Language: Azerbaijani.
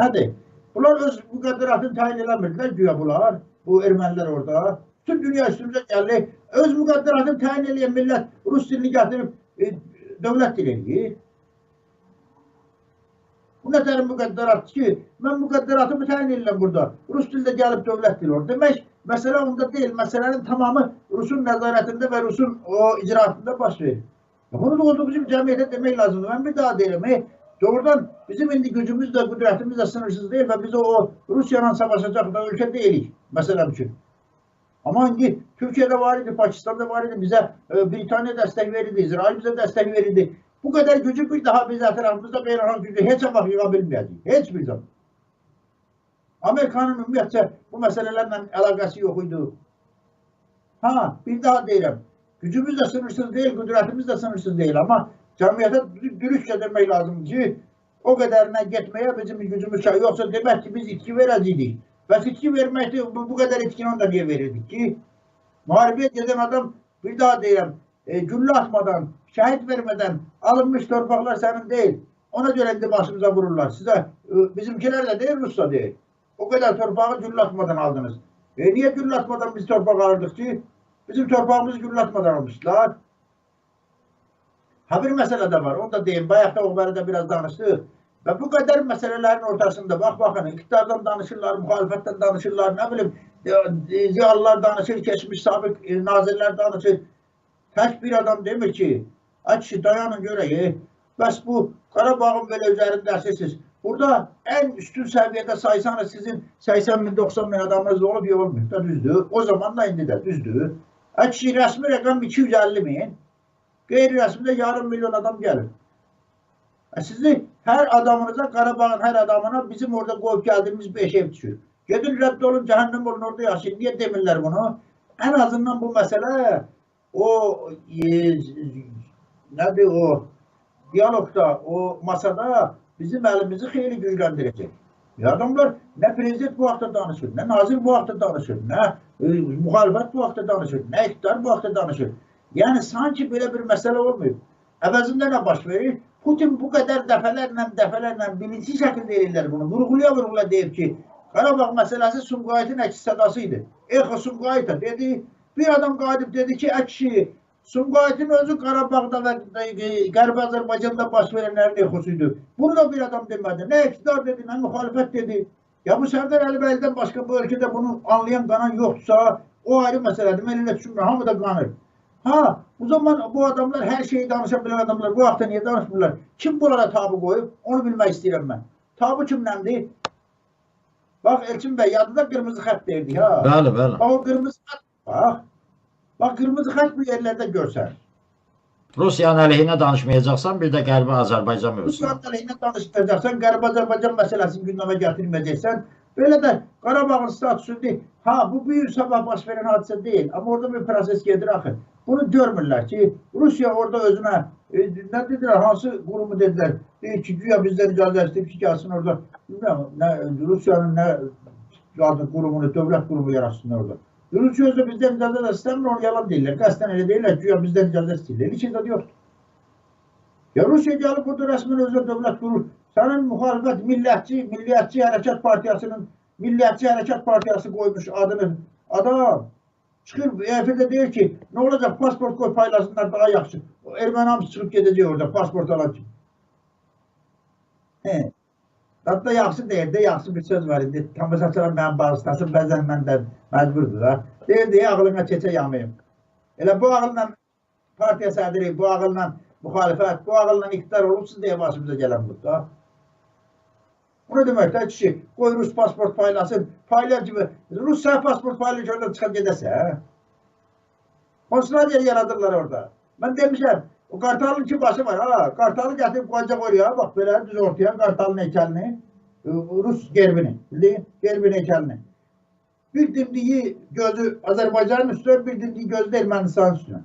Nədir? Bunlar öz müqəddəratını təyin eləmirdilər güya bunlar. Bu ermənilər orada. Bütün dünya üstümüzə gəldi. Öz müqəddəratını təyin eləyən millət rus dilini gətirib e, dövlət dili eləyir. Bu nə tər müqəddəratdır ki, mən müqəddəratımı təyin edirəm burada. Rus dildə gəlib dövlət dili olur. Demək, məsələ onda deyil. Məsələnin tamamı Rusun nəzarətində və Rusun o icraatında baş verir. Ya Bunu da olduğu bizim cəmiyyətə demək lazımdır. Mən bir daha deyirəm. E, doğrudan bizim indi gücümüz də, qüdrətimiz də sınırsız deyil və biz o Rusiyanla savaşacaq da ölkə deyilik məsələm üçün. Amma indi Türkiyədə var idi, Pakistan'da var idi, bizə e, Britaniya dəstək verirdi, İsrail bizə dəstək verirdi. Bu qədər gücü bir daha biz ətrafımızda beynəlxalq gücü heç vaxt yığa bilməyəcəyik. Heç bir zaman. Amerikanın ümumiyyətcə bu məsələlərlə əlaqəsi yox idi. Ha, bir daha deyirəm. Gücümüz də sınırsız deyil, qüdrətimiz də sınırsız deyil. Amma cəmiyyətə dü- dürüstcə demək lazımdır ki, o qədərinə getməyə bizim gücümüz çay. Yoxsa demək ki, biz itki verəcəydik. Bəs itki verməkdə bu, bu qədər itkini onda niyə verirdik ki? Müharibəyə gedən adam, bir daha deyirəm, e, güllə atmadan, şəhid vermədən alınmış torpaqlar sənin deyil. Ona görə indi başımıza vururlar. Sizə e, bizimkilər də deyil, Rus da deyil. O qədər torpağı güllə atmadan aldınız. E, niyə güllə atmadan biz torpaq alırdıq ki? Bizim torpağımızı güllə atmadan almışlar. Ha bir məsələ də var. Onu da deyim. Bayaq da o barədə biraz danışdıq. Və bu qədər məsələlərin ortasında bax baxın, iqtidardan danışırlar, müxalifətdən danışırlar, nə bilim, ziyalılar danışır, keçmiş sabiq e, nazirlər danışır. Tək bir adam demir ki, kişi dayanın görək, bəs bu Qarabağın belə üzərindəsiniz. Burada ən üstün səviyyədə saysanız sizin 80 min, 90 min adamınız olub olmuyor da düzdür. O zaman da indi də düzdür. Kişi rəsmi rəqam 250 min, qeyri-rəsmində yarım milyon adam gəlir. E Sizi hər adamınıza, Qarabağın hər adamına bizim orada qoyub gəldiyimiz 5 ev düşür. Gedin rədd olun, cəhənnəm olun, orada yaşayın. Niyə demirlər bunu? Ən azından bu məsələ o e, nədir o diyalogda, o masada bizim əlimizi xeyli gücləndirəcək. Ya adamlar nə prezident bu vaxtda danışır, nə nazir bu vaxtda danışır, nə e, müxalifət bu vaxtda danışır, nə iqtidar bu vaxtda danışır. Yəni sanki belə bir məsələ olmuyor. Əvəzində nə baş verir? Putin bu qədər dəfələrlə, dəfələrlə bilinçli şəkildə eləyirlər bunu. Vurğulaya vurğula deyib ki, Qarabağ məsələsi Sumqayıtın əks sədası idi. Exo Sumqayıta dedi, bir adam qayıdıb dedi ki, ə kişi, Sumqayıtın özü Qarabağda və Qərbi Azərbaycanda baş verənlərin exosuydu. Bunu da bir adam demədi. Nə iqtidar dedi, nə müxalifət dedi. Ya bu Sərdar Əlibəylidən başqa bu ölkədə bunu anlayan qanan yoxdursa, o ayrı məsələdir. Mən elə düşünmürəm, hamı da qanır. Ha, bu zaman bu adamlar hər şeyi danışa bilən adamlar bu vaxtda niyə danışmırlar? Kim bunlara tabu qoyub? Onu bilmək istəyirəm mən. Tabu kimdəndir? Bax Elçin bəy, yadında qırmızı xətt verdik ha. Bəli, bəli. Bax o qırmızı xətt, bax. Bax qırmızı xətt bu yerlərdə görsən. Rusiyanın əleyhinə danışmayacaqsan, bir də Qərbi Azərbaycan mövzusuna. Rusiyanın əleyhinə danışdıracaqsan, Qərb Azərbaycan məsələsini gündəmə gətirməyəcəksən. Belə də Qarabağın statusudur. Ha, bu gün sabah baş verən hadisə deyil. Amma orada bir proses gedir axı. Bunu görmürlər ki, Rusiya orada özünə e, nə dedilər, hansı qurumu dedilər? Deyir ki, güya bizdən icazə istəyib ki, gəlsin orada. Bilmirəm, nə, Rusiyanın nə adı qurumunu, dövlət qurumu yaratsın orada. Rusiya özü bizdən icazə də istəmir, onu yalan deyirlər. Qəsdən elə deyirlər güya bizdən icazə istəyirlər. Heç icazə yoxdur. Ya Rusiya gəlib burada rəsmən özünə dövlət qurur. Sənin müxalifət millətçi, Milliyyətçi Hərəkat Partiyasının Milliyyətçi Hərəkat Partiyası qoymuş adını. Adam çıxır EFD deyir ki, nə olacaq pasport qoy paylasınlar daha yaxşı. O Erməni hamısı çıxıb gedəcək orada pasport alan kimi. He. Hatta yaxşı deyir də, yaxşı bir söz var idi. Tamaşaçılar mənim bağışlasın, bəzən mən də məcburdur da. Deyir deyə ağlına keçə yamayım. Elə bu ağılla partiya sədri, bu ağılla müxalifət, bu ağılla iqtidar olubsuz deyə başımıza gələn bu demek lan kişi? Koy Rus pasport paylasın. Paylar gibi. Rus sağ pasport paylaş oradan çıkıp giderse. He? Konsulat yeri yaradırlar orada. Ben demişim. O kartalın iki başı var. Ha, kartalı getirip koyacak oraya. Bak böyle düz ortaya kartalın heykelini. e, Rus gerbini. Bildiğin gerbin heykelini. Bir dimdiği gözü Azerbaycan'ın üstüne bir dimdiği gözü de Ermenistan'ın üstüne.